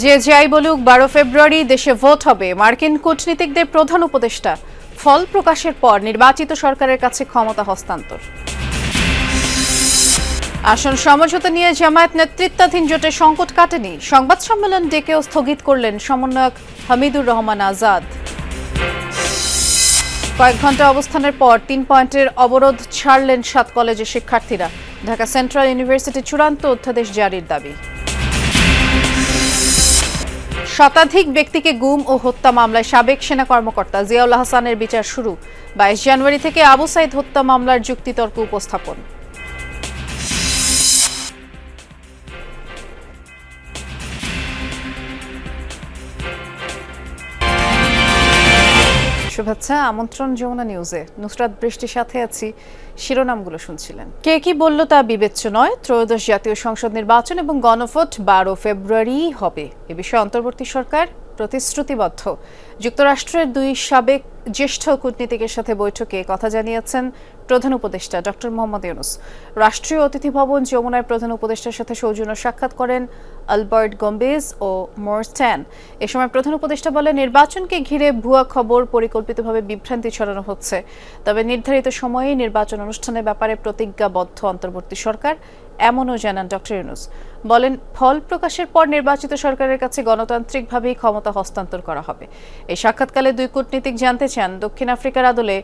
যে যাই বলুক, বারো ফেব্রুয়ারি দেশে ভোট হবে। মার্কিন কূটনীতিকদের প্রধান উপদেষ্টা ফল প্রকাশের পর নির্বাচিত সরকারের কাছে ক্ষমতা হস্তান্তর। আসন সমঝোতা নিয়ে জামায়াত নেতৃত্বাধীন জোটের সংকট কাটেনি। সংবাদ সম্মেলন ডেকেও স্থগিত করলেন সমন্বয়ক হামিদুর রহমান আজাদ। কয়েক ঘণ্টা অবস্থানের পর তিন পয়েন্টের অবরোধ ছাড়লেন সাত কলেজের শিক্ষার্থীরা। ঢাকা সেন্ট্রাল ইউনিভার্সিটি চূড়ান্ত অধ্যাদেশ জারির দাবি। শতাধিক ব্যক্তিকে গুম ও হত্যা মামলায় সাবেক সেনা কর্মকর্তা জিয়াউল হাসানের বিচার শুরু বাইশ জানুয়ারি থেকে আবু সাইদ হত্যা মামলার যুক্তিতর্ক উপস্থাপন। শুভেচ্ছা, আমন্ত্রণ যমুনা নিউজে। নুসরাত বৃষ্টির সাথে আছি, শিরোনামগুলো শুনছিলেন। কে কি বলল তা বিবেচ্য নয়। ত্রয়োদশ জাতীয় সংসদ নির্বাচন এবং গণভোট বারো ফেব্রুয়ারি হবে। এ বিষয়ে অন্তর্বর্তী সরকার প্রতিশ্রুতিবদ্ধ। যুক্তরাষ্ট্রের দুই সাবেক জ্যেষ্ঠ কূটনীতিকের সাথে বৈঠকে কথা জানিয়েছেন প্রধান উপদেষ্টা ডক্টর মোহাম্মদ ইউনুস। রাষ্ট্রীয় অতিথি ভবন যমুনায় প্রধান উপদেষ্টার সাথে সৌজন্য সাক্ষাৎ করেন আলবার্ট গম্বেজ ও মোরস্ট্যান এ সময় প্রধান উপদেষ্টা বলেন, নির্বাচনকে ঘিরে ভুয়া খবর পরিকল্পিতভাবে বিভ্রান্তি ছড়ানো হচ্ছে। তবে নির্ধারিত সময়ে নির্বাচন অনুষ্ঠানের ব্যাপারে প্রতিজ্ঞাবদ্ধ অন্তর্বর্তী সরকার, এমনও জানান ডক্টর ইউনুস। বলেন, ফল প্রকাশের পর নির্বাচিত সরকারের কাছে গণতান্ত্রিকভাবেই ক্ষমতা হস্তান্তর করা হবে। এই সাক্ষাৎকালে দুই কূটনীতিক জানতে চান, দক্ষিণ আফ্রিকার আদলে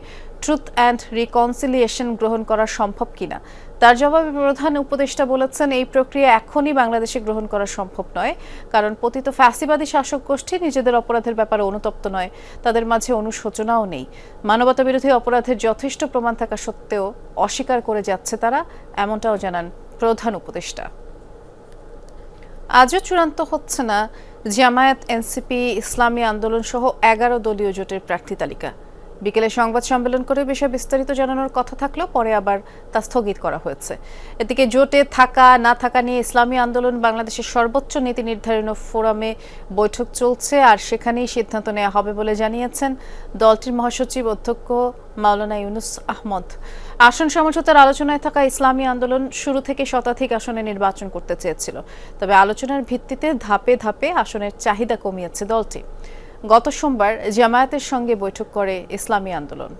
ট্রুথ অ্যান্ড রিকনসিলিয়েশন গ্রহণ করা সম্ভব কিনা। তার জবাবে প্রধান উপদেষ্টা বলেছেন, এই প্রক্রিয়া এখনই বাংলাদেশে গ্রহণ করা সম্ভব নয়। কারণ পতিত ফ্যাসিবাদী শাসক গোষ্ঠী নিজেদের অপরাধের ব্যাপারে অনুতপ্ত নয়। তাদের মাঝে অনুশোচনাও নেই। মানবতা বিরোধী অপরাধের যথেষ্ট প্রমাণ থাকা সত্ত্বেও অস্বীকার করে যাচ্ছে তারা, এমনটাও জানান প্রধান উপদেষ্টা। আজও চূড়ান্ত হচ্ছে না জামায়াত, এনসিপি, ইসলামী আন্দোলন সহ এগারো দলীয় জোটের প্রার্থী তালিকা। বিকেলে সংবাদ সম্মেলন করে বিষয়ে বিস্তারিত জানানোর কথা থাকলেও পরে আবার তা স্থগিত করা হয়েছে। এদিকে জোটে থাকা, না থাকা নিয়ে ইসলামী আন্দোলন বাংলাদেশের সর্বোচ্চ নীতি নির্ধারণ ফোরামে বৈঠক চলছে আর সেখানেই সিদ্ধান্ত নেওয়া হবে বলে জানিয়েছেন দলটির মহাসচিব অধ্যক্ষ মাওলানা ইউনুস আহমদ। আসন সমঝোতার আলোচনায় থাকা ইসলামী আন্দোলন শুরু থেকে শতাধিক আসনে নির্বাচন করতে চেয়েছিল। তবে আলোচনার ভিত্তিতে ধাপে ধাপে আসনের চাহিদা কমিয়েছে দলটি। গত সোমবার জামায়াতের সঙ্গে বৈঠক করে ইসলামী আন্দোলন।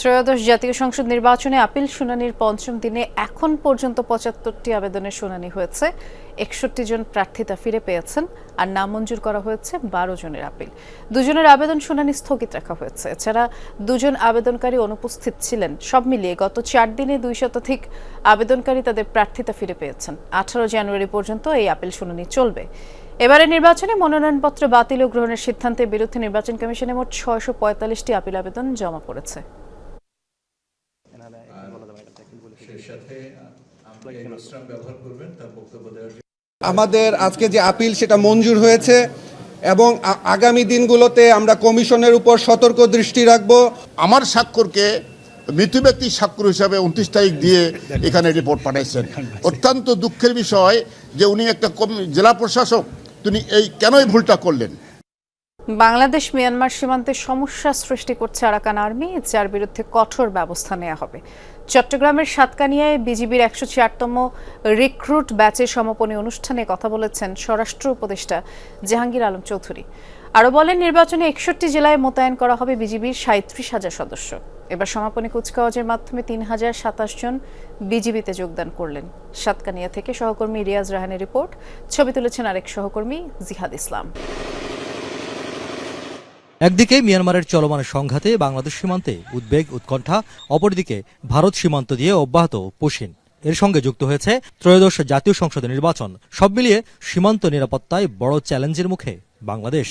ত্রয়োদশ জাতীয় সংসদ নির্বাচনে আপিল শুনানির পঞ্চম দিনে এখন পর্যন্ত পঁচাত্তরটি আবেদনের শুনানি হয়েছে। একষট্টি জন প্রার্থিতা ফিরে পেয়েছেন আর নামঞ্জুর করা হয়েছে বারো জনের আপিল। দুজনের আবেদন শুনানি স্থগিত রাখা হয়েছে। এছাড়া দুজন আবেদনকারী অনুপস্থিত ছিলেন। সব মিলিয়ে গত চার দিনে দুই শতাধিক আবেদনকারী তাদের প্রার্থিতা ফিরে পেয়েছেন। আঠারো জানুয়ারি পর্যন্ত এই আপিল শুনানি চলবে। এবারে নির্বাচনে মনোনয়নপত্র বাতিল ও গ্রহণের সিদ্ধান্তের বিরুদ্ধে নির্বাচন কমিশনে মোট ছয়শো পঁয়তাল্লিশটি আপিল আবেদন জমা পড়েছে সেই সাথে আপনি বিশ্রাম ব্যবহার করবেন তার বক্তব্য দেওয়ার জন্য আমাদের আজকে যে আপিল সেটা মঞ্জুর হয়েছে এবং আগামী দিনগুলোতে আমরা কমিশনের উপর সতর্ক দৃষ্টি রাখব। আমার স্বাক্ষরকে মৃত ব্যক্তির স্বাক্ষর হিসাবে উনত্রিশ তারিখ দিয়ে এখানে রিপোর্ট পাঠাইছেন। অত্যন্ত দুঃখের বিষয় যে উনি একটা জেলা প্রশাসক তিনি এই কেনই ভুলটা করলেন? বাংলাদেশ মিয়ানমার সীমান্তে সমস্যা সৃষ্টি করছে আরাকান আর্মি যার বিরুদ্ধে কঠোর ব্যবস্থা নেওয়া হবে। চট্টগ্রামের সাতকানিয়ায় বিজিবির একশো ছিয়াত্তম রিক্রুট ব্যাচের সমাপনী অনুষ্ঠানে কথা বলেছেন স্বরাষ্ট্র উপদেষ্টা জাহাঙ্গীর আলম চৌধুরী। আরও বলেন, নির্বাচনে একষট্টি জেলায় মোতায়েন করা হবে বিজিবির সাঁত্রিশ হাজার সদস্য। এবার সমাপনী কুচকাওয়াজের মাধ্যমে তিন হাজার সাতাশ জন বিজিবিতে যোগদান করলেন। সাতকানিয়া থেকে সহকর্মী রিয়াজ রাহানের রিপোর্ট। ছবি তুলেছেন আরেক সহকর্মী জিহাদ ইসলাম। একদিকে মিয়ানমারের চলমান সংঘাতে বাংলাদেশ সীমান্তে উদ্বেগ, উৎকণ্ঠা, অপরদিকে ভারত সীমান্ত দিয়ে অব্যাহত পুশিন এর সঙ্গে যুক্ত হয়েছে ত্রয়োদশ জাতীয় সংসদ নির্বাচন। সব মিলিয়ে সীমান্ত নিরাপত্তায় বড় চ্যালেঞ্জের মুখে বাংলাদেশ।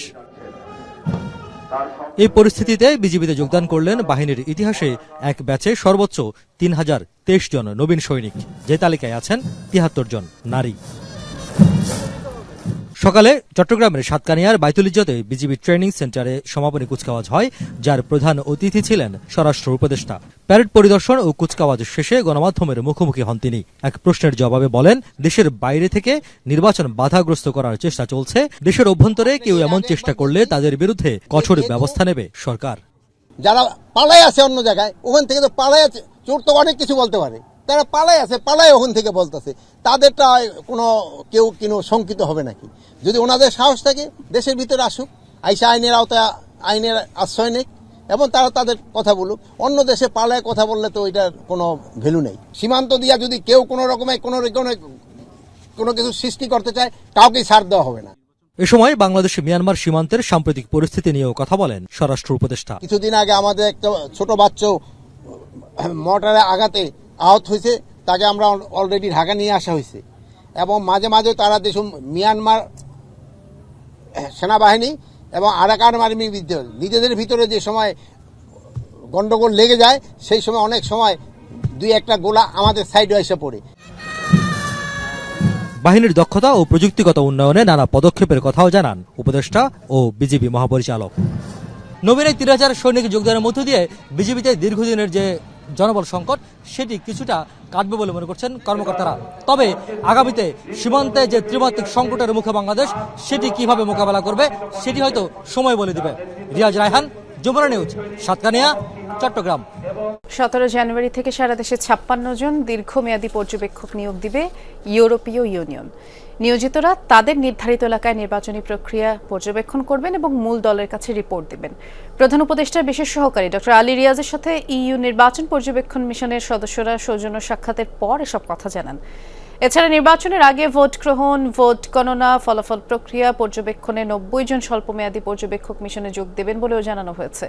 এই পরিস্থিতিতে বিজিবিতে যোগদান করলেন বাহিনীর ইতিহাসে এক ব্যাচে সর্বোচ্চ তিন হাজার তেইশ জন নবীন সৈনিক। যে তালিকায় আছেন তিয়াত্তর জন নারী। সকালে চট্টগ্রামের সাতকানিয়ার বাইতুল বিজিবি ট্রেনিং সেন্টারে সমাপনী কুচকাওয়াজ হয়, যার প্রধান অতিথি ছিলেন স্বরাষ্ট্র উপদেষ্টা। প্যারেড পরিদর্শন ও কুচকাওয়াজ শেষে গণমাধ্যমের মুখোমুখি হন তিনি। এক প্রশ্নের জবাবে বলেন, দেশের বাইরে থেকে নির্বাচন বাধাগ্রস্ত করার চেষ্টা চলছে। দেশের অভ্যন্তরে কেউ এমন চেষ্টা করলে তাদের বিরুদ্ধে কঠোর ব্যবস্থা নেবে সরকার। যারা পালাই আছে অন্য জায়গায়, ওখান থেকে তো পালাই আছে, চোর তো অনেক কিছু বলতে পারে। তারা পালাই আছে পালাই ওখান থেকে বলতেছে। তাদেরটা কোনো কেউ কোনো শঙ্কিত হবে নাকি? যদি ওনাদের সাহস থাকে দেশের ভিতরে আসুক আইসা আইনের আওতায় আইনের আশ্রয় নেই এবং তারা তাদের কথা বলুক। অন্য দেশে পালায় কথা বললে তো ওইটার কোনো ভ্যালু নেই। সীমান্ত দিয়া যদি কেউ কোনো রকমে কোনো কোনো কোনো কিছু সৃষ্টি করতে চায় কাউকেই ছাড় দেওয়া হবে না। এ সময় বাংলাদেশ মিয়ানমার সীমান্তের সাম্প্রতিক পরিস্থিতি নিয়েও কথা বলেন স্বরাষ্ট্র উপদেষ্টা। কিছুদিন আগে আমাদের একটা ছোট বাচ্চাও মোটরে আঘাতে আহত হয়েছে, তাকে আমরা অলরেডি ঢাকা নিয়ে আসা হয়েছে। এবং মাঝে মাঝে তারা দেশ মিয়ানমার সেনাবাহিনী এবং আরাকান আর্মির বিরুদ্ধে নিজেদের ভিতরে যে সময় গন্ডগোল লেগে যায়, সেই সময় অনেক সময় দুই একটা গোলা আমাদের সাইডে এসে পড়ে। বাহিনীর দক্ষতা ও প্রযুক্তিগত উন্নয়নে নানা পদক্ষেপের কথাও জানান উপদেষ্টা ও বিজেপি মহাপরিচালক। নবীন এই তিন হাজার সৈনিক যোগদানের মধ্য দিয়ে বিজেপিতে দীর্ঘদিনের যে জনবল সংকট, সেটি কিছুটা কাটবে বলে মনে করছেন কর্মকর্তারা। তবে আগামীতে সীমান্তে যে ত্রিমাত্রিক সংকটের মুখে বাংলাদেশ, সেটি কীভাবে মোকাবেলা করবে, সেটি হয়তো সময় বলে দিবে। রিয়াজ রায়হান, যুবরা নিউজ, সাতকানিয়া। চট্টগ্রাম। সতেরো জানুয়ারি থেকে সারা দেশে ছাপ্পান্ন জন দীর্ঘমেয়াদী পর্যবেক্ষক নিয়োগ দিবে ইউরোপীয় ইউনিয়ন। নিয়োজিতরা তাদের নির্ধারিত এলাকায় নির্বাচনী প্রক্রিয়া পর্যবেক্ষণ করবেন এবং মূল দলের কাছে রিপোর্ট দেবেন। প্রধান উপদেষ্টার বিশেষ সহকারী ডক্টর আলী রিয়াজের সাথে ইইউ নির্বাচন পর্যবেক্ষণ মিশনের সদস্যরা সৌজন্য সাক্ষাতের পর এসব কথা জানান। এছাড়া নির্বাচনের আগে ভোট গ্রহণ, ভোট গণনা, ফলাফল প্রক্রিয়া, পর্যবেক্ষণে নব্বই জন স্বল্পমেয়াদী পর্যবেক্ষক মিশনে যোগ দেবেন বলেও জানানো হয়েছে।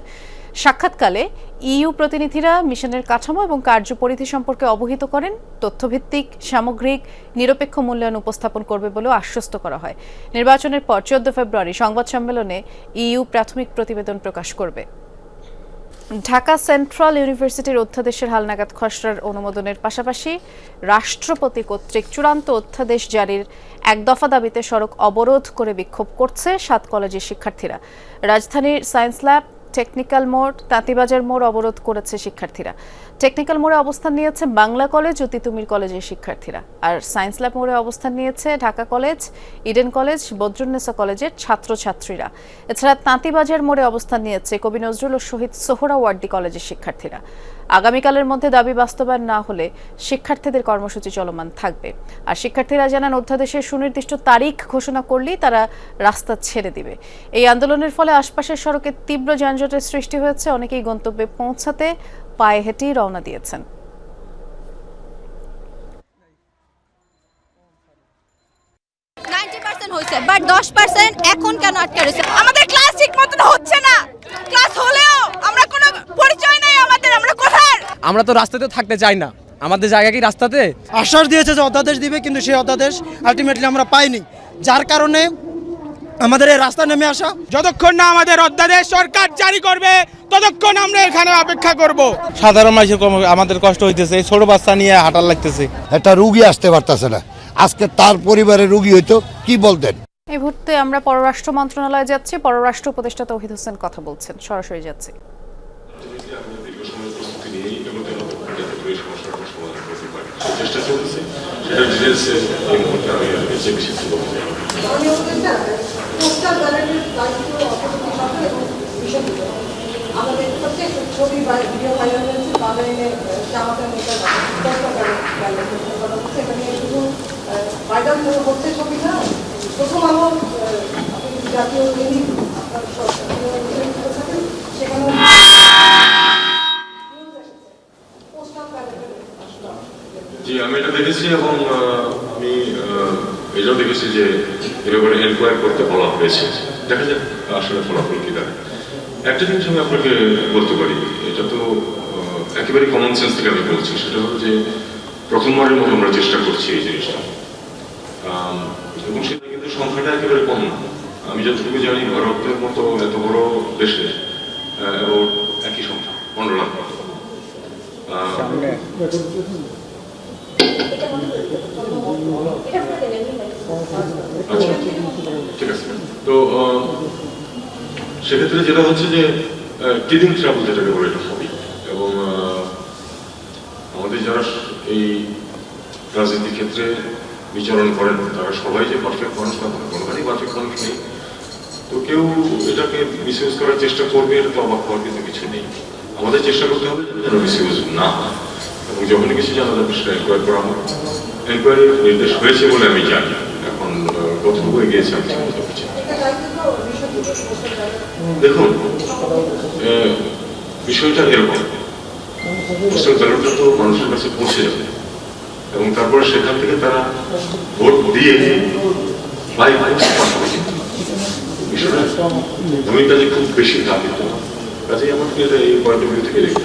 সাক্ষাৎকালে ইইউ প্রতিনিধিরা মিশনের কাঠামো এবং কার্যপরিধি সম্পর্কে অবহিত করেন, তথ্যভিত্তিক, সামগ্রিক, নিরপেক্ষ মূল্যায়ন উপস্থাপন করবে বলেও আশ্বস্ত করা হয়। নির্বাচনের পর চোদ্দ ফেব্রুয়ারি সংবাদ সম্মেলনে ইইউ প্রাথমিক প্রতিবেদন প্রকাশ করবে। ঢাকা সেন্ট্রাল ইউনিভার্সিটির অধ্যাদেশের হালনাগাদ খসড়ার অনুমোদনের পাশাপাশি রাষ্ট্রপতি কর্তৃক চূড়ান্ত অধ্যাদেশ জারির এক দফা দাবিতে সড়ক অবরোধ করে বিক্ষোভ করছে সাত কলেজের শিক্ষার্থীরা। রাজধানীর সায়েন্স ল্যাব, টেকনিক্যাল মোড়, তাঁতিবাজার মোড় অবরোধ করেছে শিক্ষার্থীরা। টেকনিক্যাল মোড়ে অবস্থান নিয়েছে বাংলা কলেজ ও তিতুমির কলেজের শিক্ষার্থীরা। আর সায়েন্স ল্যাব মোড়ে অবস্থান নিয়েছে ঢাকা কলেজ, ইডেন কলেজ বদ্রুন্নেসা কলেজের ছাত্রছাত্রীরা। এছাড়া তাঁতিবাজার মোড়ে অবস্থান নিয়েছে কবি নজরুল ও শহীদ সোহরাওয়ার্দী কলেজের শিক্ষার্থীরা। আগামীকালের মধ্যে দাবি বাস্তবায়ন না হলে শিক্ষার্থীদের কর্মসূচি চলমান থাকবে। আর শিক্ষার্থীরা জানান, অধ্যাদেশের সুনির্দিষ্ট তারিখ ঘোষণা করলেই তারা রাস্তা ছেড়ে দিবে। এই আন্দোলনের ফলে আশপাশের সড়কে তীব্র যানজটের সৃষ্টি হয়েছে। অনেকেই গন্তব্যে পৌঁছাতে পায়ে হেঁটেই রওনা দিয়েছেন। হয়েছে বাট দশ পার্সেন্ট এখন কেন আটকে রয়েছে? আমাদের ক্লাস ঠিক মতন হচ্ছে না। ক্লাস হলেও আমরা কোনো পরিচয় নাই আমাদের আমরা কোথায় আমরা তো রাস্তাতে থাকতে চাই না। আমাদের জায়গা কি রাস্তাতে? আশ্বাস দিয়েছে যে অধ্যাদেশ দিবে কিন্তু সেই অধ্যাদেশ আলটিমেটলি আমরা পাইনি। যার কারণে আমাদের এই রাস্তা নেমে আসা। যতক্ষণ না আমাদের অধ্যাদেশ সরকার জারি করবে ততক্ষণ আমরা এখানে অপেক্ষা করব। সাধারণ মানুষের আমাদের কষ্ট হইতেছে। এই ছোট বাচ্চা নিয়ে হাঁটার লাগতেছে। একটা রুগী আসতে পারতেছে না। আজকে তার পরিবারের রুগী হইতো কি বলতেন? এই মুহূর্তে আমরা পররাষ্ট্র মন্ত্রণালয়ে যাচ্ছি। পররাষ্ট্র উপদেষ্টা তৌহিদ হোসেন কথা বলছেন। সরাসরি যাচ্ছি। চেষ্টা চলছে সেটা ডিটেলসে এই মুহূর্তে আমি যে বেশি কিছু বলতে আমাদের প্রত্যেক ভিডিও ভাইরাল হয়েছে বাংলাদেশে জামাতের মধ্যে সেখানে শুধু ভাইরাল হচ্ছে ছবি প্রথম আপনি জাতীয় দৈনিক আপনার সেখানে পোস্টার ব্যানারে আসলো জি আমি এটা দেখেছি এবং আমি এটাও দেখেছি যে এর এনকোয়ার করতে বলা হয়েছে। দেখা যাক আসলে ফলাফল কি দাঁড়ায়। একটা জিনিস আমি আপনাকে বলতে পারি, এটা তো একেবারে কমন সেন্স থেকে আমি বলছি, সেটা হলো যে প্রথমবারের মতো আমরা চেষ্টা করছি এই জিনিসটা। এবং সেটা কিন্তু সংখ্যাটা একেবারে কম না। আমি যতটুকু জানি, ভারতের মতো এত বড় দেশে একই সংখ্যা, পনেরো লাখ আচ্ছা ঠিক আছে তো সেক্ষেত্রে যেটা হচ্ছে যে টিদিং ট্রাভেল যেটাকে বলে এটা হবে এবং আমাদের যারা এই রাজনীতির ক্ষেত্রে বিচরণ করেন, তারা সবাই যে পারফেক্ট মানুষ না কোনোখানেই পারফেক্ট মানুষ নেই। তো কেউ এটাকে মিসইউজ করার চেষ্টা করবে তো অবাক হওয়ার কিন্তু কিছু নেই। আমাদের চেষ্টা করতে হবে যেন মিসইউজ না হয়। এবং যখনই কিছু জানা যাবে সেটা এনকোয়ারি করা হবে এনকোয়ারি নির্দেশ হয়েছে বলে আমি জানি। এখন দেখুন বিষয়টা এরকম। পোস্টাল তো মানুষের কাছে পৌঁছে যাবে। এবং তারপরে সেখান থেকে তারা ভোট দিয়ে পাঠাবে কিন্তু বিষয়টা ভূমিকা যে খুব বেশি তা কাজেই আমাকে এই পয়েন্ট অফ ভিউ থেকে দেখতে।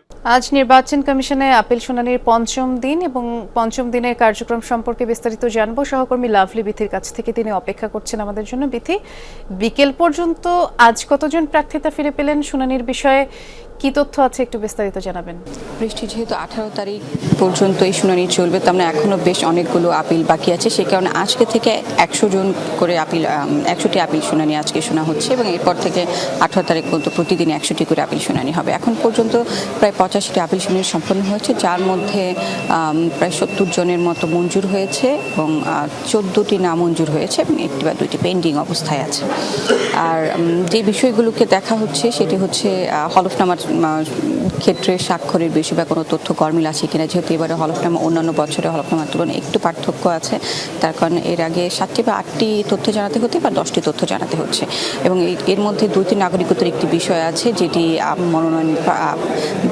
আজ নির্বাচন কমিশনে আপিল শুনানির পঞ্চম দিন এবং পঞ্চম দিনের কার্যক্রম সম্পর্কে বিস্তারিত জানব। সহকর্মী লাভলি বিথির কাছ থেকে তিনি অপেক্ষা করছেন আমাদের জন্য। বিথি, বিকেল পর্যন্ত আজ কতজন প্রার্থিতা ফিরে পেলেন শুনানির বিষয়ে? কি তথ্য আছে একটু বিস্তারিত জানাবেন। বৃষ্টি যেহেতু আঠারো তারিখ পর্যন্ত এই শুনানি চলবে তার মানে এখনও বেশ অনেকগুলো আপিল বাকি আছে। সে কারণে আজকে থেকে একশো জন করে আপিল একশোটি আপিল শুনানি আজকে শোনা হচ্ছে এবং এরপর থেকে আঠারো তারিখ পর্যন্ত প্রতিদিন একশোটি করে আপিল শুনানি হবে। এখন পর্যন্ত প্রায় পঁচাশিটি আপিল শুনানি সম্পন্ন হয়েছে, যার মধ্যে প্রায় সত্তর জনের মতো মঞ্জুর হয়েছে এবং চোদ্দোটি নামঞ্জুর হয়েছে এবং একটি বা দুইটি পেন্ডিং অবস্থায় আছে। আর যে বিষয়গুলোকে দেখা হচ্ছে সেটি হচ্ছে হলফনামার ক্ষেত্রে স্বাক্ষরের বেশি বা কোনো তথ্য গরমিল আছে কিনা যেহেতু এবারে হলফনামা অন্যান্য বছরে হলফনামার তুলনায় একটু পার্থক্য আছে তার কারণ এর আগে সাতটি বা আটটি তথ্য জানাতে হতে বা দশটি তথ্য জানাতে হচ্ছে। এবং এর মধ্যে দুইটি নাগরিকত্বের একটি বিষয় আছে যেটি মনোনয়ন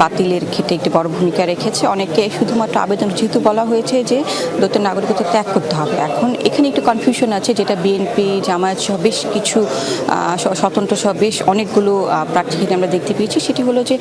বাতিলের ক্ষেত্রে একটি বড় ভূমিকা রেখেছে। অনেকে শুধুমাত্র আবেদন যেহেতু বলা হয়েছে যে দ্বৈত নাগরিকত্ব ত্যাগ করতে হবে। এখন এখানে একটু কনফিউশন আছে যেটা বিএনপি জামায়াত সহ বেশ কিছু স্বতন্ত্র সহ বেশ অনেকগুলো আহ, প্রার্থী আমরা দেখতে পেয়েছি। সেটি হলো যে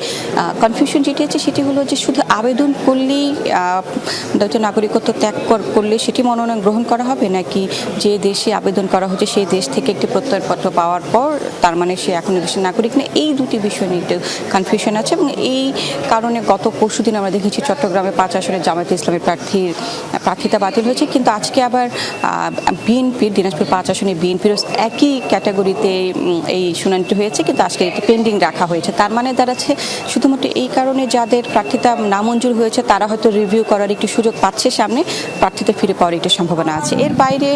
কনফিউশন যেটি আছে সেটি হলো যে শুধু আবেদন করলেই আহ, নাগরিকত্ব ত্যাগ কর- করলে সেটি মনোনয়ন গ্রহণ করা হবে? নাকি যে দেশে আবেদন করা হচ্ছে সেই দেশ থেকে একটি প্রত্যয়পত্র পাওয়ার পর তার মানে সে এখন দেশের নাগরিক না? এই দুটি বিষয় নিয়ে কনফিউশন আছে এবং এই কারণে গত পরশুদিন আমরা দেখেছি চট্টগ্রামে পাঁচ আসনের জামায়াতে ইসলামী প্রার্থীর প্রার্থিতা বাতিল হয়েছে। কিন্তু আজকে আবার বিএনপির দিনাজপুর পাঁচ আসনে বিএনপির একই ক্যাটাগরিতে এই শুনানিটি হয়েছে। কিন্তু আজকে এটি পেন্ডিং রাখা হয়েছে। তার মানে দাঁড়াচ্ছে শুধুমাত্র এই কারণে যাদের প্রার্থিতা নামঞ্জুর হয়েছে, তারা হয়তো রিভিউ করার একটি সুযোগ পাচ্ছে সামনে, প্রার্থিতা ফিরে পাওয়ার একটি সম্ভাবনা আছে। এর বাইরে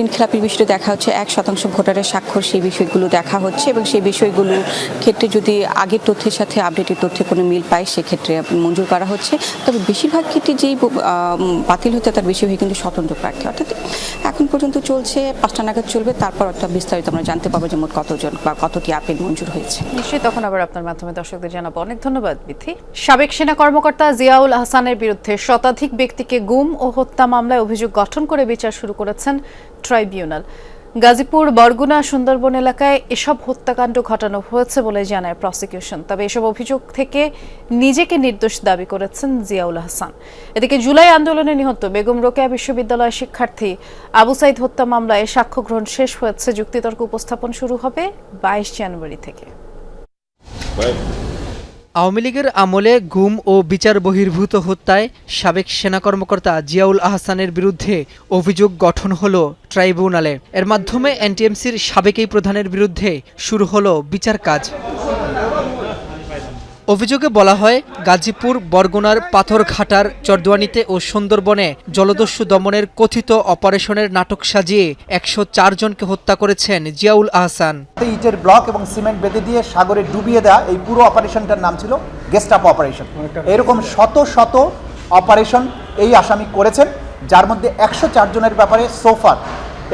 ঋণ খেলাপির বিষয়টি দেখা হচ্ছে, এক শতাংশ ভোটারের স্বাক্ষর সেই বিষয়গুলো দেখা হচ্ছে এবং সেই বিষয়গুলোর ক্ষেত্রে যদি আগের তথ্যের সাথে আপডেটের তথ্যে কোনো মিল পায়, সেক্ষেত্রে মঞ্জুর করা হচ্ছে। তবে বেশিরভাগ ক্ষেত্রে যেই বাতিল হতে তার বেশিরভাগ কিন্তু স্বতন্ত্র প্রার্থী। অর্থাৎ এখন পর্যন্ত চলছে, পাঁচটা নাগাদ চলবে, তারপর অর্থাৎ বিস্তারিত আমরা জানতে পারব যে মোট কতজন বা কতটি আপিল মঞ্জুর হয়েছে। নিশ্চয়ই তখন আবার আপনার মাধ্যমে দর্শকদের জানাব। অনেক ধন্যবাদ, বিথি। সাবেক সেনা কর্মকর্তা জিয়াউল আহসানের বিরুদ্ধে শতাধিক ব্যক্তিকে গুম ও হত্যা মামলায় অভিযোগ গঠন করে বিচার শুরু করেছেন ট্রাইব্যুনাল। গাজীপুর, বরগুনা, সুন্দরবন এলাকায় এসব হত্যাকাণ্ড ঘটানো হয়েছে বলে জানায় প্রসিকিউশন। তবে এসব অভিযোগ থেকে নিজেকে নির্দোষ দাবি করেছেন জিয়াউল হাসান। এদিকে জুলাই আন্দোলনে নিহত বেগম রোকেয়া বিশ্ববিদ্যালয়ের শিক্ষার্থী আবু সাইদ হত্যা মামলায় সাক্ষ্য গ্রহণ শেষ হয়েছে। যুক্তিতর্ক উপস্থাপন শুরু হবে বাইশ জানুয়ারি থেকে। আওয়ামী লীগের আমলে গুম ও বিচার বহির্ভূত হত্যায় সাবেক সেনা কর্মকর্তা জিয়াউল আহসানের বিরুদ্ধে অভিযোগ গঠন হল ট্রাইব্যুনালে। এর মাধ্যমে এনটিএমসির সাবেক এই প্রধানের বিরুদ্ধে শুরু হল বিচার কাজ। অভিযোগে বলা হয়, গাজীপুর বরগুনার পাথরঘাটার চরদুয়ানিতে ও সুন্দরবনে জলদস্যু দমনের কথিত অপারেশনের নাটক সাজিয়ে একশো জনকে হত্যা করেছেন জিয়াউল আহসান। ইটের ব্লক এবং সিমেন্ট বেঁধে দিয়ে সাগরে ডুবিয়ে দেওয়া এই পুরো অপারেশনটার নাম ছিল গেস্ট আপ অপারেশন এরকম শত শত অপারেশন এই আসামি করেছেন, যার মধ্যে একশো চার জনের ব্যাপারে সোফার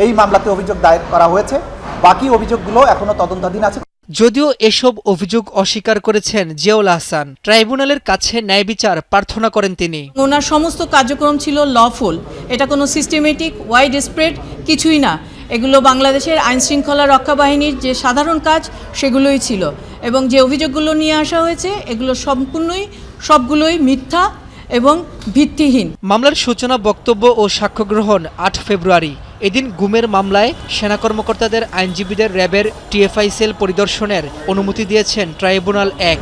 এই মামলাতে অভিযোগ দায়ের করা হয়েছে। বাকি অভিযোগগুলো এখনও তদন্তাধীন আছে। যদিও এসব অভিযোগ অস্বীকার করেছেন জিয়াউল আহসান ট্রাইব্যুনালের কাছে ন্যায় বিচার প্রার্থনা করেন তিনি। ওনার সমস্ত কার্যক্রম ছিল লফুল এটা কোনো সিস্টেমেটিক ওয়াইড স্প্রেড কিছুই না। এগুলো বাংলাদেশের আইন শৃঙ্খলা রক্ষা বাহিনীর যে সাধারণ কাজ, সেগুলোই ছিল। এবং যে অভিযোগগুলো নিয়ে আসা হয়েছে, এগুলো সম্পূর্ণই, সবগুলোই মিথ্যা এবং ভিত্তিহীন। মামলার সূচনা, বক্তব্য ও সাক্ষ্য গ্রহণ আট ফেব্রুয়ারি। এদিন গুমের মামলায় সেনা কর্মকর্তাদের আইনজীবীদের র্যাবের টিএফআই সেল পরিদর্শনের অনুমতি দিয়েছেন ট্রাইব্যুনাল এক।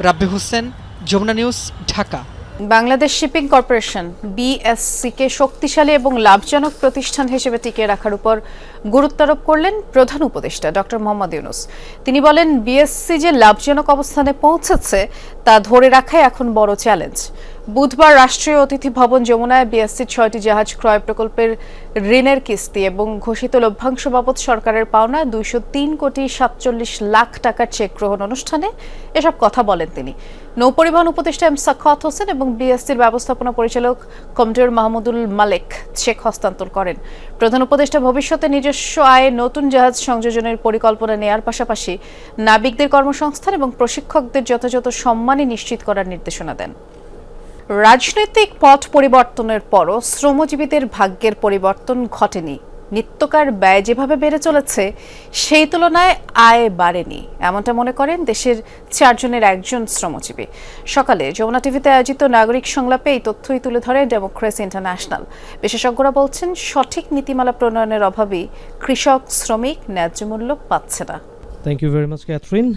Rabbi Hossain, Jamuna news, Dhaka. Bangladesh shipping corporation বিএসসিকে শক্তিশালী এবং লাভজনক প্রতিষ্ঠান হিসেবে টিকিয়ে রাখার উপর গুরুত্ব আরোপ করলেন প্রধান উপদেষ্টা ডক্টর মোহাম্মদ ইউনুস। তিনি বলেন বিএসসি যে লাভজনক অবস্থানে পৌঁছেছে, তা ধরে রাখাই এখন বড় চ্যালেঞ্জ। বুধবার রাষ্ট্রীয় অতিথি ভবন যমুনায় বিএসসির ছয়টি জাহাজ ক্রয় প্রকল্পের ঋণের কিস্তি এবং ঘোষিত লভ্যাংশ বাবদ সরকারের পাওনা দুইশো তিন কোটি সাতচল্লিশ লাখ টাকার চেক গ্রহণ অনুষ্ঠানে এসব কথা বলেন তিনি। নৌপরিবহন উপদেষ্টা এম সাক্ষাত হোসেন এবং বিএসসির ব্যবস্থাপনা পরিচালক কমডোর মাহমুদুল মালেক চেক হস্তান্তর করেন। প্রধান উপদেষ্টা ভবিষ্যতে নিজস্ব আয়ে নতুন জাহাজ সংযোজনের পরিকল্পনা নেয়ার পাশাপাশি নাবিকদের কর্মসংস্থান এবং প্রশিক্ষকদের যথাযথ সম্মানই নিশ্চিত করার নির্দেশনা দেন। রাজনৈতিক পথ পরিবর্তনের পরও শ্রমজীবীদের ভাগ্যের পরিবর্তন ঘটেনি। নিত্যকার ব্যয় যেভাবে বেড়ে চলেছে, সেই তুলনায় আয় বাড়েনি। এমনটা মনে করেন দেশের চারজনের একজন শ্রমজীবী। সকালে যমুনা টিভিতে আয়োজিত নাগরিক সংলাপে এই তথ্যই তুলে ধরে ডেমোক্রেসি ইন্টারন্যাশনাল বিশেষজ্ঞরা বলছেন, সঠিক নীতিমালা প্রণয়নের অভাবেই কৃষক, শ্রমিক ন্যায্য মূল্য পাচ্ছে না। Thank you very much Catherine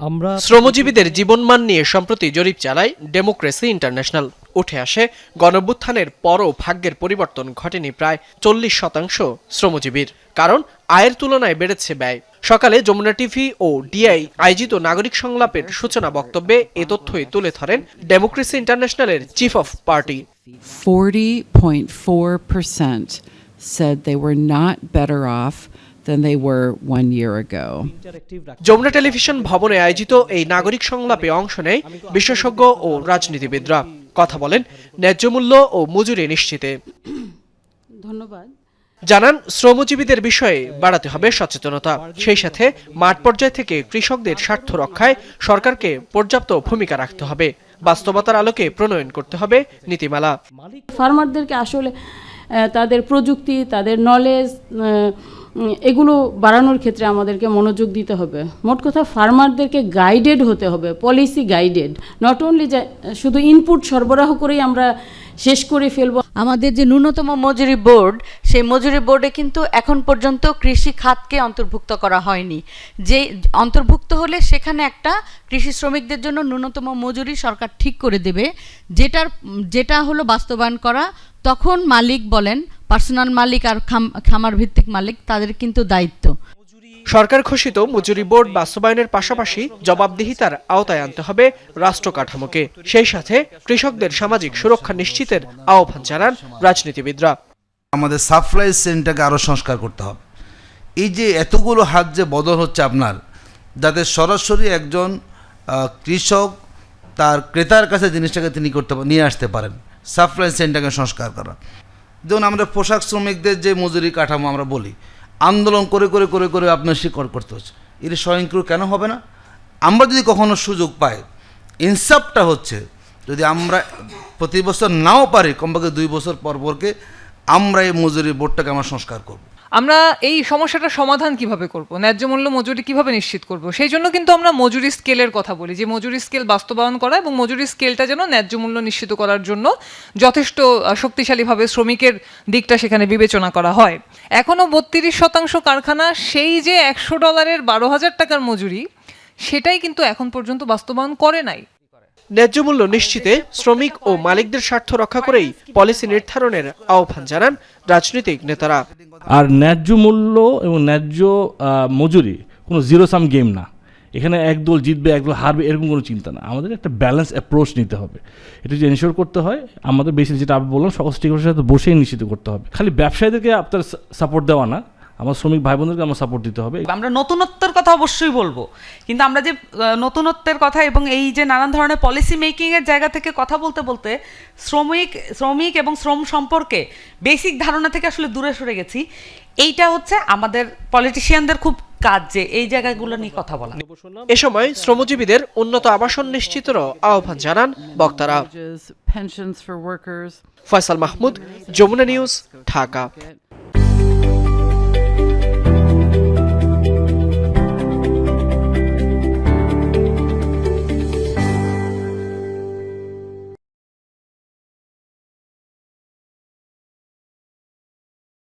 আমরা শ্রমজীবীদের জীবনমান নিয়ে সম্প্রতি জরিপ চালায় ডেমোক্রেসি ইন্টারন্যাশনাল উঠে আসে গণঅভ্যুত্থানের পরও ভাগ্যের পরিবর্তন ঘটেনি প্রায় চল্লিশ শতাংশ শ্রমজীবীর। কারণ আয়ের তুলনায় বেড়েছে ব্যয়। সকালে যমুনা টিভি ও ডিআই আয়োজিত নাগরিক সংলাপের সূচনা বক্তব্যে এ তথ্যই তুলে ধরেন democracy ইন্টারন্যাশনালের chief of party 40.4% said they were not better off than they were one year ago. Jamuna television ভবনে আয়োজিত এই নাগরিক সংলাপে অংশ নেয় বিশেষজ্ঞ ও রাজনীতিবিদরা। কথা বলেন ন্যায্য মূল্য ও মজুরি নিশ্চিতে। ধন্যবাদ। জানান শ্রমজীবীদের বিষয়ে বাড়াতে হবে সচেতনতা। সেই সাথে মাঠ পর্যায় থেকে কৃষকদের স্বার্থ রক্ষায় সরকারকে পর্যাপ্ত ভূমিকা রাখতে হবে। বাস্তবতার আলোকে প্রণয়ন করতে হবে নীতিমালা। ফার্মারদেরকে আসলে আহ, তাদের প্রযুক্তি তাদের নলেজ এগুলো বাড়ানোর ক্ষেত্রে আমাদেরকে মনোযোগ দিতে হবে। মোট কথা ফার্মারদেরকে গাইডেড হতে হবে পলিসি গাইডেড নট অনলি যে, শুধু ইনপুট সরবরাহ করেই আমরা শেষ করে ফেলব। আমাদের যে ন্যূনতম মজুরি বোর্ড, সেই মজুরি বোর্ডে কিন্তু এখন পর্যন্ত কৃষি খাতকে অন্তর্ভুক্ত করা হয়নি। যে, অন্তর্ভুক্ত হলে সেখানে একটা কৃষি শ্রমিকদের জন্য ন্যূনতম মজুরি সরকার ঠিক করে দেবে। যেটার, যেটা হলো বাস্তবায়ন করা, তখন মালিক বলেন পার্সোনাল মালিক আর খাম- খামার ভিত্তিক মালিক তাদের কিন্তু দায়িত্ব। সরকার ঘোষিত মজুরি বোর্ড বাস্তবায়নের পাশাপাশি জবাবদিহিতার আওতায় আনতে হবে রাষ্ট্র কাঠামোকে সেই সাথে কৃষকদের সামাজিক সুরক্ষা নিশ্চিতের আহ্বান জানান রাজনীতিবিদরা। আমাদের সাপ্লাই চেনটাকে আরও সংস্কার করতে হবে। এই যে এতগুলো হাত যে বদল হচ্ছে আপনার যাতে সরাসরি একজন আহ, কৃষক তার ক্রেতার কাছে জিনিসটাকে তিনি করতে নিয়ে আসতে পারেন। সাপ্লাই চেনটাকে সংস্কার করা। যেমন আমরা পোশাক শ্রমিকদের যে মজুরি কাঠামো আমরা বলি, আন্দোলন করে করে করে করে আপনার স্বীকার করতে হচ্ছে। এটা স্বয়ংক্রিয় কেন হবে না? আমরা যদি কখনো সুযোগ পাই, ইনসাফটা হচ্ছে যদি আমরা প্রতি বছর নাও পারি, কমপক্ষে দুই বছর পর পরকে আমরা এই মজুরি বোর্ডটাকে আমরা সংস্কার করব। আমরা এই সমস্যাটার সমাধান কীভাবে করব? ন্যায্য মূল্য মজুরি কীভাবে নিশ্চিত করব? সেই জন্য কিন্তু আমরা মজুরি স্কেলের কথা বলি। যে মজুরি স্কেল বাস্তবায়ন করা এবং মজুরি স্কেলটা যেন ন্যায্য মূল্য নিশ্চিত করার জন্য যথেষ্ট শক্তিশালীভাবে শ্রমিকের দিকটা সেখানে বিবেচনা করা হয়। এখনও বত্রিশ শতাংশ কারখানা সেই যে একশো ডলারের বারো হাজার টাকার মজুরি, সেটাই কিন্তু এখন পর্যন্ত বাস্তবায়ন করে নাই। ন্যায্য মূল্য নিশ্চিতে শ্রমিক ও মালিকদের স্বার্থ রক্ষা করেই পলিসি নির্ধারণের আহ্বান জানান রাজনৈতিক নেতারা। আর ন্যায্য মূল্য এবং ন্যায্য মজুরি কোনো জিরো সাম গেম না। এখানে একদল জিতবে, একদল হারবে, এরকম কোনো চিন্তা না। আমাদের একটা ব্যালেন্স অ্যাপ্রোচ নিতে হবে। এটা যে এনশিওর করতে হয়, আমাদের বেশি যেটা আমি বললাম সকল স্টেকের সাথে বসেই নিশ্চিত করতে হবে। খালি ব্যবসায়ীদেরকে আপনার সাপোর্ট দেওয়া না। আমার শ্রমিক ভাই বোনদেরকে আমার সাপোর্ট দিতে হবে। আমরা নতুনত্বের কথা অবশ্যই বলব। কিন্তু আমরা যে নতুনত্বের কথা এবং এই যে নানান ধরনের পলিসি মেকিং এর জায়গা থেকে কথা বলতে বলতে শ্রমিক শ্রমিক এবং শ্রম সম্পর্কে বেসিক ধারণা থেকে আসলে দূরে সরে গেছি। এইটা হচ্ছে আমাদের পলিটিশিয়ানদের খুব কাজ যে এই জায়গাগুলো নিয়ে কথা বলা। এ সময় শ্রমজীবীদের উন্নত আবাসন নিশ্চিতেরও আহ্বান জানান বক্তারা. ফয়সাল মাহমুদ যমুনা নিউজ ঢাকা।